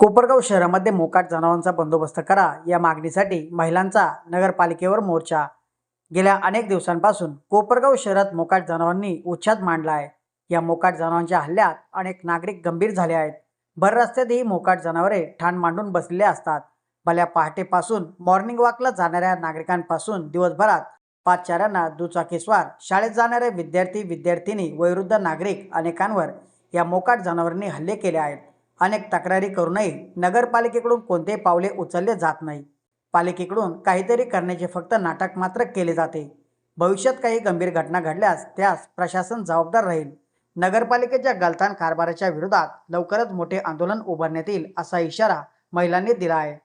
कोपरगाव शहरामध्ये मोकाट जनावरांचा बंदोबस्त करा या मागणीसाठी महिलांचा नगरपालिकेवर मोर्चा. गेल्या अनेक दिवसांपासून कोपरगाव शहरात मोकाट जनावरांनी उच्छाद मांडला आहे. या मोकाट जनावरांच्या हल्ल्यात अनेक नागरिक गंभीर झाले आहेत. भर रस्त्यातही मोकाट जनावरे ठाण मांडून बसलेले असतात. भल्या पहाटेपासून मॉर्निंग वॉकला जाणाऱ्या नागरिकांपासून दिवसभरात पाचचाऱ्यांना दुचाकीस्वार शाळेत जाणारे विद्यार्थी विद्यार्थिनी वयोवृद्ध नागरिक अनेकांवर या मोकाट जनावरांनी हल्ले केले आहेत. अनेक तक्रारी करूनही नगरपालिकेकडून कोणतेही पावले उचलले जात नाही. पालिकेकडून काहीतरी करण्याचे फक्त नाटक मात्र केले जाते. भविष्यात काही गंभीर घटना घडल्यास त्यास प्रशासन जबाबदार राहील. नगरपालिकेच्या गलथान कारभाराच्या विरोधात लवकरच मोठे आंदोलन उभारण्यात येईल असा इशारा महिलांनी दिला आहे.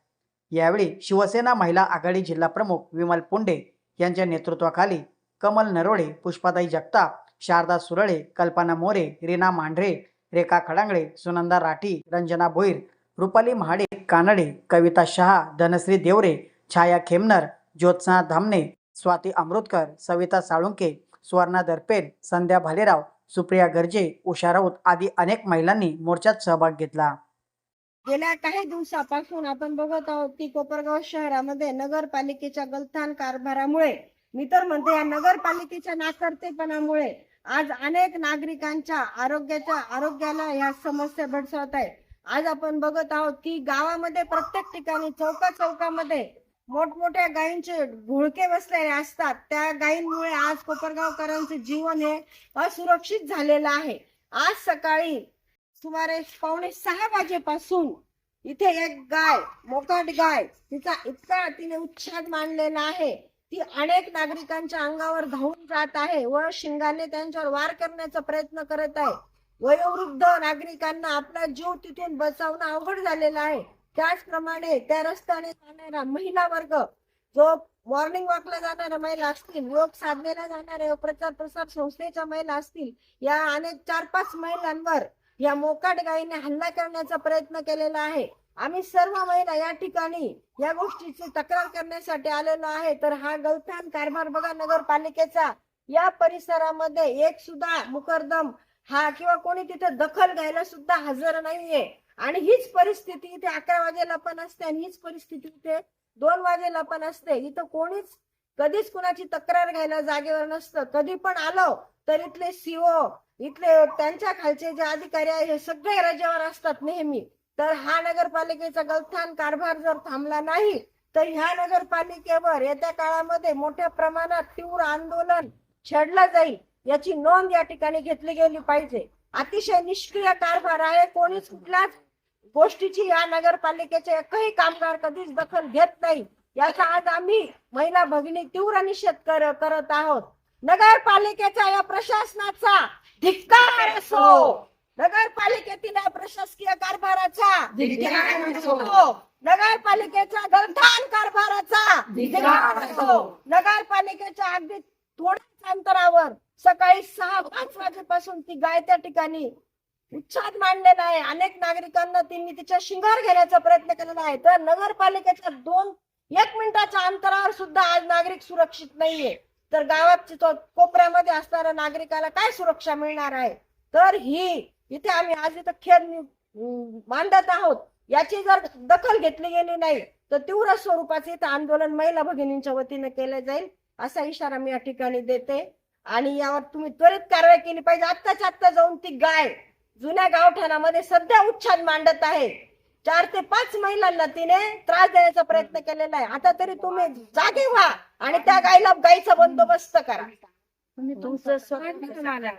यावेळी शिवसेना महिला आघाडी जिल्हा प्रमुख विमल पुंडे यांच्या नेतृत्वाखाली कमल नरोडे पुष्पाताई जगताप शारदा सुरळे कल्पना मोरे रीना मांढरे रेखा खडांगळे सुनंदा राठी रंजना भोईर रुपाली महाडे कानडे कविता शहा धनश्री देवरे छाया खेमनर ज्योत्सना धामणे स्वाती अमृतकर सविता साळुंके सुवर्णा दरपेल संध्या भालेराव सुप्रिया गर्जे उषा राऊत आदी अनेक महिलांनी मोर्चात सहभाग घेतला. गेल्या काही दिवसापासून आपण बघत आहोत की कोपरगाव शहरामध्ये नगरपालिकेच्या गलथान कारभारामुळे मी तर म्हणते या नगरपालिकेच्या नाकर्तेपणामुळे आज अनेक नागरिकांच्या आरोग्याच्या आरोग्याला ह्या समस्या भेडसावत आहे आज आपण बघत आहोत की गावामध्ये प्रत्येक ठिकाणी चौका चौकामध्ये मोठमोठ्या गायींचे घोळके बसलेले असतात. त्या गायींमुळे आज कोपरगावकरांचे जीवन हे असुरक्षित झालेलं आहे. आज सकाळी सुमारे पावणे सहा वाजेपासून इथे एक गाय मोकाट गाय तिचा इतका तिने उच्छाद मांडलेला आहे. ती अनेक नागरिकांच्या अंगावर धावून जात आहे. व शिंगाने त्यांच्यावर वार करण्याचा प्रयत्न करत आहे. वयोवृद्ध नागरिकांना आपला जीव तिथून बचावणं अवघड झालेलं आहे. त्याचप्रमाणे त्या रस्त्याने जाणारा महिला वर्ग जो मॉर्निंग वॉकला जाणाऱ्या महिला असतील योग साधनेला जाणाऱ्या प्रचार प्रसार संस्थेच्या महिला असतील या अनेक चार पाच महिलांवर या मोकाट गायीने हल्ला करण्याचा प्रयत्न केलेला आहे. आम्ही सर्व महिला या ठिकाणी या गोष्टीची तक्रार करण्यासाठी आलेलो आहे. तर हा गलथान कारभार बघा नगरपालिकेचा. या परिसरामध्ये एक सुद्धा मुकरदम हा किंवा कोणी तिथे दखल घ्यायला सुद्धा हजर नाहीये. आणि हीच परिस्थिती इथे अकरा वाजेला पण असते आणि हीच परिस्थिती इथे दोन वाजेला पण असते. इथं कोणीच कधीच कुणाची तक्रार घ्यायला जागेवर नसतं. कधी पण आलो तर इथले सीओ इथले त्यांच्या खालचे जे अधिकारी आहे हे सगळे रजेवर असतात नेहमी. तर हा नगरपालिकेचा गलथान कारभार जर थांबला नाही तर ह्या नगरपालिकेवर येत्या काळामध्ये मोठ्या प्रमाणात तीव्र आंदोलन छेडलं जाईल याची नोंद या ठिकाणी घेतली गेली पाहिजे. अतिशय निष्क्रिय कारभार आहे कोणीच कुठल्याच गोष्टीची या नगरपालिकेचे एकही कामगार कधीच दखल घेत नाही. याचा आज आम्ही महिला भगिनी तीव्र निषेध कर- करत आहोत. नगरपालिकेचा या प्रशासनाचा धिक्कार असो. नगरपालिकेतील प्रशासकीय कारभाराचा धिक्कार असो. असो. नगरपालिकेच्या गलथान कारभाराचा धिक्कार असो. नगरपालिकेच्या अगदी थोड्याच अंतरावर सकाळी सहा पाच वाजेपासून ती गाय त्या ठिकाणी उच्छाद मांडलेला आहे अनेक नागरिकांना तिने तिच्या शिंगार घेण्याचा प्रयत्न केलेला आहे तर नगरपालिकेच्या दोन एक मिनिटाच्या अंतरावर सुद्धा आज नागरिक सुरक्षित नाहीये तर गावात कोपऱ्यामध्ये असणाऱ्या नागरिकाला काय सुरक्षा मिळणार आहे तर ही इथे आम्ही आज इथं खेळ मांडत आहोत. याची जर दखल घेतली गेली नाही तर तीव्र स्वरूपाचे इथं आंदोलन महिला भगिनींच्या वतीने केलं जाईल असा इशारा मी या ठिकाणी देते. आणि यावर तुम्ही त्वरित कारवाई केली पाहिजे. आत्ताच आत्ता जाऊन ती गाय जुन्या गावठाणामध्ये सध्या उच्छाद मांडत आहे. चार ते पाच महिलांना तिने त्रास देण्याचा प्रयत्न केलेला आहे. आता तरी तुम्ही जागे व्हा आणि त्या गायला गायीचा बंदोबस्त करा. तुमचं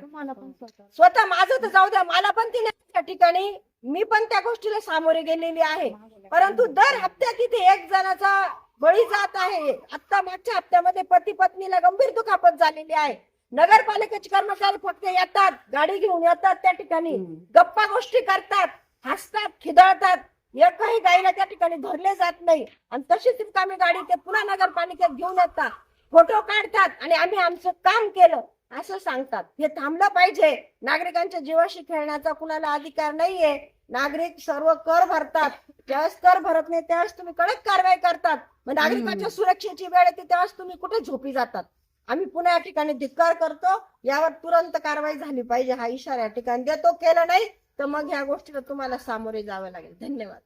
तुम्हाला पण स्वतः. माझं तर जाऊ द्या मला पण तिने त्या ठिकाणी मी पण त्या गोष्टीला सामोरे गेलेली आहे. परंतु दर हप्त्यात इथे एक जणाचा बळी जात आहे. आता मागच्या हप्त्यामध्ये पती पत्नीला गंभीर दुखापत झालेली आहे. नगरपालिकेचे कर्मचारी फक्त येतात गाडी घेऊन येतात त्या ठिकाणी. गप्पा गोष्टी करतात हसतात खिदळतात. एकही गाईला त्या ठिकाणी धरले जात नाही. आणि तशीच रिकामी गाडी ते पुन्हा नगरपालिकेत घेऊन येतात. फोटो काढतात आणि आम्ही आमचं काम केलं. असं सांगतात. हे थांबलं पाहिजे. नागरिकांच्या जीवाशी खेळण्याचा कुणाला अधिकार नाहीये. नागरिक सर्व कर भरतात. ज्यावेळेस कर भरत नाही त्यावेळेस तुम्ही कडक कारवाई करतात. मग नागरिकांच्या सुरक्षेची वेळ येते त्यावेळेस तुम्ही कुठे झोपी जातात? आम्ही पुन्हा या ठिकाणी धिक्कार करतो. यावर तुरंत कारवाई झाली पाहिजे. हा इशारा या ठिकाणी देतो. केलं नाही तर मग ह्या गोष्टीला तुम्हाला सामोरे जावं लागेल. धन्यवाद.